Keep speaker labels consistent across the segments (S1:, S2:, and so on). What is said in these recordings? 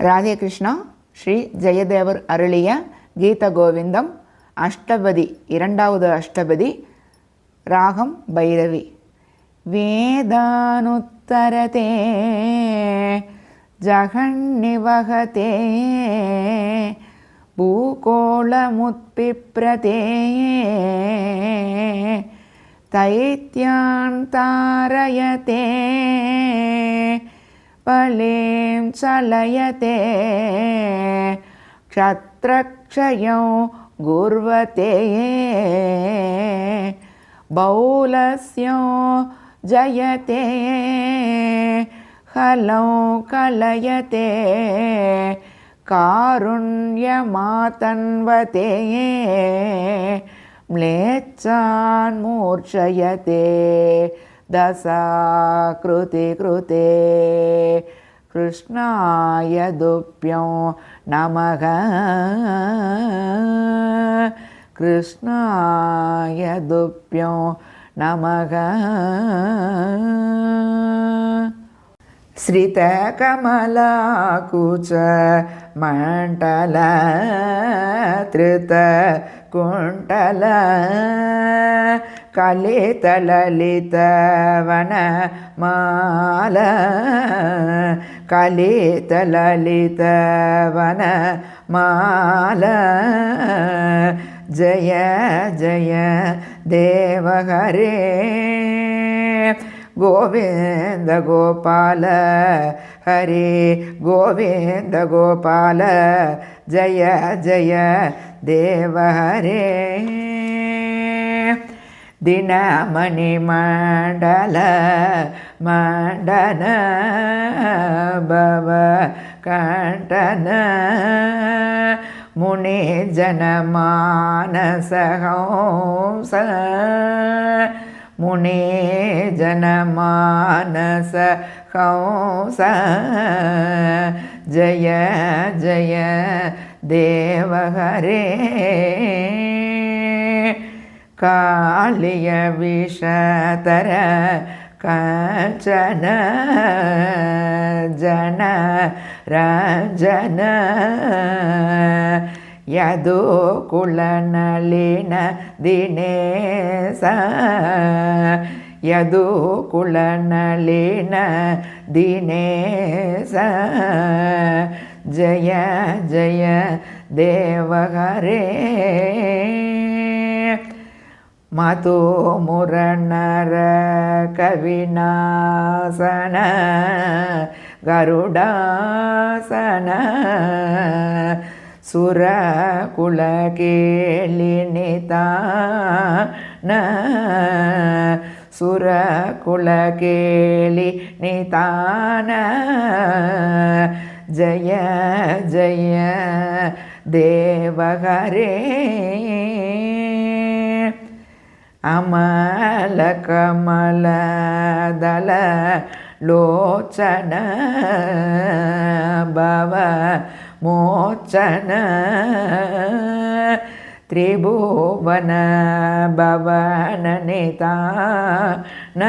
S1: ராதே கிருஷ்ணா ஸ்ரீ ஜெயதேவர் அருளிய கீத கோவிந்தம் அஷ்டபதி இரண்டாவது அஷ்டபதி ராகம் பைரவி வேதானுத்தரதே ஜகன்னிவகதே भूकोलमुत्पिप्रते दैत्यान् बलिं चलयते। क्षत्रक्षयं गुर्वते। बौलस्यो जयते। हलं कलयते। कारुण्यमातन्वते। म्लेच्छान् मूर्छयते दशाकृतिकृते कृष्णाय दुभ्यो नमः कृष्णाय दुभ्यो नमः श्रितकमलाकुच मण्डल धृतकुण्डल कलितललितवनमाल कलितललितवनमाल जय जय देवहरे। गोविन्द गोपाल हरे गोविन्द गोपाल जय जय ದಿನಮಣಿ ಮಂಡಲ ಮಂಡನ ಭವ ಕಂಠನ ಮುನಿ ಜನಮಾನಸ ಹಂಸ ಮುನಿ ಜನಮಾನಸ ಹಂಸ ಜಯ ಜಯ ದೇವ ಹರೇ ಕಾಳಿಯ ವಿಷತರ ಕಾಂಚನ ಜನ ರಂಜನ ಯದೋ ಕುಳನಳಿನ ದಿನೇಶ ಯದೋ ಕುಳನಳಿನ ದಿನೇಶ ಜಯ ಜಯ ದೇವಹರೇ மதோ முரணர கவிநாசன கருடாசன சுர குலகேலினிதான சுர குலகேலி நிதான ஜய ஜய தேவகரே అమల కమల దళ లోచన భవ మోచన త్రిభువన భవన నితాన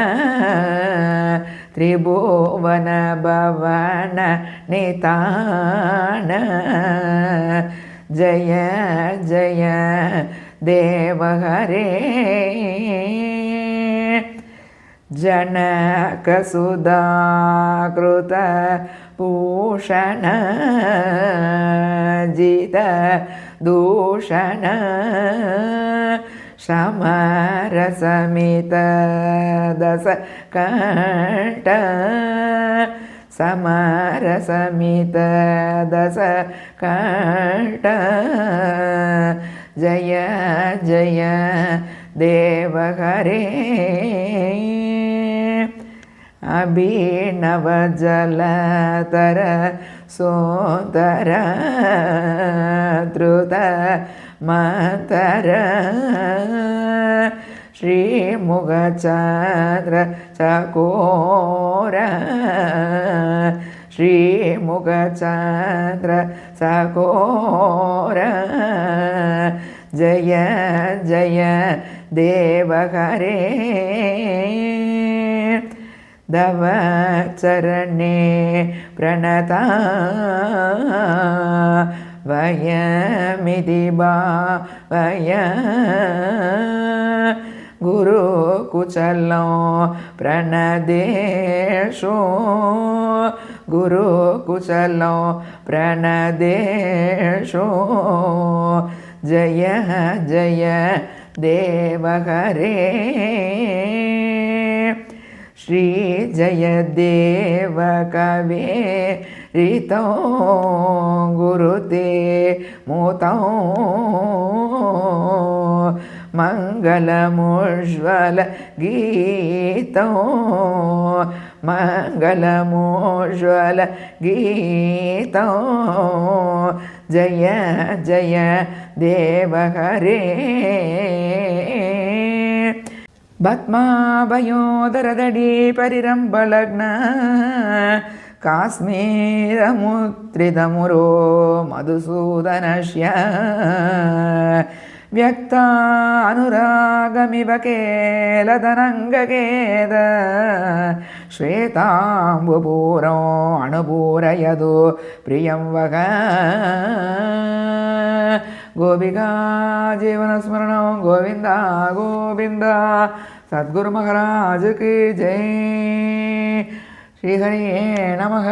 S1: త్రిభువన భవన నితాన జయ జయ देवहरे। जनकसुधाकृत पूषण जित दूषण समरसमित दश कण्ठ समरसमित दश कण्ठ जय जय देवहरे अभिनवजलतर सोदर द्रुत मतर। श्रीमुगचन्द्र चकोर। श्रीमुखचन्द्र सकोर। जय जय देवहरे। दव चरणे प्रणता वयमिदिबा वय। गुरुकुचलो प्रणदेशो। गुरुकुचलो प्रणदेशो। जय जय देवहरे। श्रीजयदेवकवे ऋतो गुरुते मुतौ मङ्गलमुज्ज्वल गीतो मङ्गलमुज्ज्वल गीतो जय जय देवहरे भत्माभयोदरदडी परिरम्बलग्न काश्मीरमुत्रितमुरो मधुसूदनस्य व्यक्ता अनुरागमिव केलदनङ्गकेद श्वेताम्बुपूरो अणुपूरयतु प्रियं वग गोपिका जीवनस्मरणं गोविन्द गोविन्द सद्गुरु महाराज की जय श्रीहरिये नमः